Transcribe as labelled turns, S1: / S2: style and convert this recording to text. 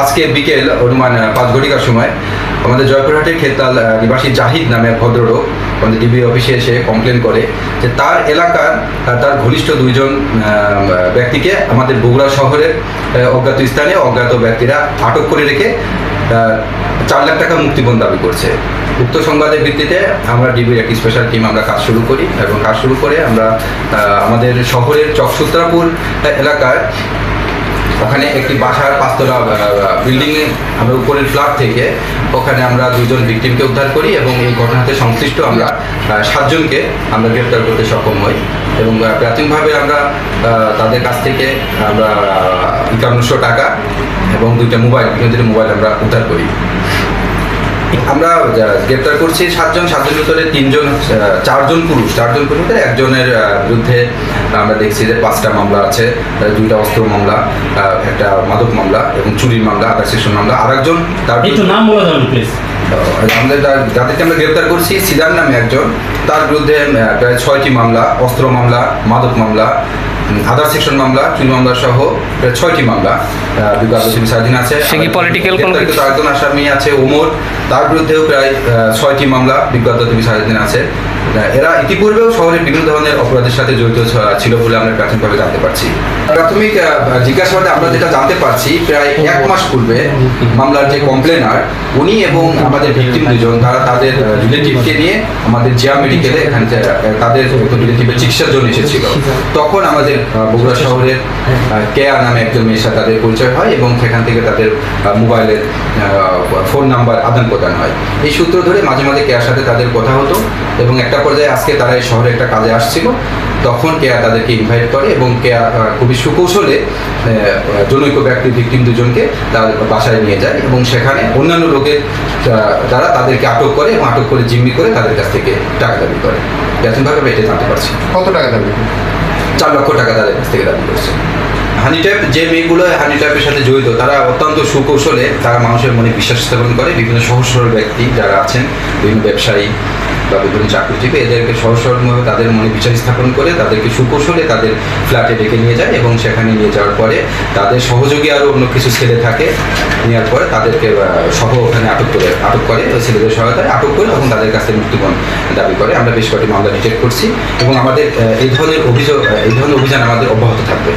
S1: আজকে বিকেল অনুমান পাঁচ ঘটিকার সময় আমাদের জয়পুরহাটের খেতাল নিবাসী জাহিদ নামে ভদ্রলোক আমাদের ডিবি অফিসে এসে কমপ্লেন করে যে তার এলাকার তার ঘনিষ্ঠ দুইজন ব্যক্তিকে আমাদের বগুড়া শহরের অজ্ঞাত স্থানে অজ্ঞাত ব্যক্তিরা আটক করে রেখে চার লাখ টাকা মুক্তিপণ দাবি করছে। উক্ত সংবাদের ভিত্তিতে আমরা ডিবির একটি স্পেশাল টিম আমরা কাজ শুরু করি এবং কাজ শুরু করে আমরা আমাদের শহরের চকসূত্রাপুর এলাকার ওখানে একটি বাসার পাঁচতলা বিল্ডিং এ, আমরা উপরের ফ্ল্যাট থেকে ওখানে আমরা দুজন ভিকটিমকে উদ্ধার করি এবং এই ঘটনাতে সংশ্লিষ্ট আমরা সাতজনকে আমরা গ্রেপ্তার করতে সক্ষম হই এবং প্রাথমিকভাবে আমরা তাদের কাছ থেকে আমরা একান্নশো টাকা এবং দুইটা মোবাইল দুইটা মোবাইল আমরা উদ্ধার করি। আমরা গ্রেপ্তার করছি সাতজন সাতজন ভিতরে তিনজন চারজন পুরুষ চারজন পুরুষ একজনের বিরুদ্ধে আমরা দেখছি যে পাঁচটা মামলা আছে দুইটা অস্ত্র মামলা একটা মাদক মামলা এবং চুরির মামলা আদার সেকশন মামলা আরেকজন তার
S2: নাম বলে যাবেন প্লিজ
S1: আমাদের যাদেরকে আমরা গ্রেপ্তার করছি সিদার নামে একজন তার বিরুদ্ধে প্রায় ছয়টি মামলা অস্ত্র মামলা মাদক মামলা আদার সেকশন মামলা চুরি মামলা সহ প্রায় ছয়টি মামলা বিগত তিরিশ দিন আছে
S3: সে কি পলিটিক্যাল
S1: আরেকজন আসামি আছে ওমর। তার বিরুদ্ধেও প্রায় ছয়টি মামলা বিগত তিরিশ স্বাধীন আছে। এরা ইতিপূর্বেও শহরের বিভিন্ন ধরনের অপরাধের সাথে জড়িত ছিল বলে আমরা প্রাথমিকভাবে জানতে পারছি। প্রাথমিক জিজ্ঞাসাবাদে আমরা যেটা জানতে পারছি, প্রায় এক মাস পূর্বে মামলার যে কমপ্লেনার, উনি এবং আমাদের ভিকটিম দুজন, তারা তাদের রিলেটিভকে নিয়ে আমাদের জিয়া মেডিকেলে এখানে তাদের রিলেটিভের চিকিৎসার জন্য এসেছিল। তখন আমাদের বগুড়া শহরের কেয়া নামে একজন মেয়ের সাথে তাদের পরিচয় হয় এবং সেখান থেকে তাদের মোবাইলের ফোন নাম্বার আদান প্রদান হয়। এই সূত্র ধরে মাঝে মাঝে কেয়ার সাথে তাদের কথা হতো এবং একটা পর্যায়ে আজকে তারা এই শহরে একটা কাজে আসছিল। তখন কেয়া তাদেরকে ইনভাইট করে এবং কেয়া খুবই সুকৌশলে জনৈক ব্যক্তি ভিকটিম দুজনকে তার বাসায় নিয়ে যায় এবং সেখানে অন্যান্য লোকের দ্বারা তাদেরকে আটক করে এবং আটক করে জিম্মি করে তাদের কাছ থেকে টাকা দাবি করে। প্রাথমিকভাবে এটা জানতে পারছি।
S4: কত টাকা দাবি
S1: চার লক্ষ টাকা তাদের কাছ থেকে দাবি করছে। হানি ট্যাপ যে মেয়েগুলো হানি ট্যাপের সাথে জড়িত তারা অত্যন্ত সুকৌশলে তারা মানুষের মনে বিশ্বাস স্থাপন করে। বিভিন্ন সহজ সরল ব্যক্তি যারা আছেন বিভিন্ন ব্যবসায়ী বা বিভিন্ন চাকরিজীবী এদেরকে সহজ সরলভাবে তাদের মনে বিচার স্থাপন করে তাদেরকে সুকৌশলে তাদের ফ্ল্যাটে ডেকে নিয়ে যায় এবং সেখানে নিয়ে যাওয়ার পরে তাদের সহযোগী আরও অন্য কিছু ছেলে থাকে নেওয়ার পরে তাদেরকে সহ ওখানে আটক করে আটক করে ওই ছেলেদের সহায়তায়, আটক করে এবং তাদের কাছে মুক্তিপণ দাবি করে। আমরা বেশ কয়েকটি মামলা ডিটেক্ট করছি এবং আমাদের এই ধরনের অভিযোগ এই ধরনের অভিযান আমাদের অব্যাহত থাকবে।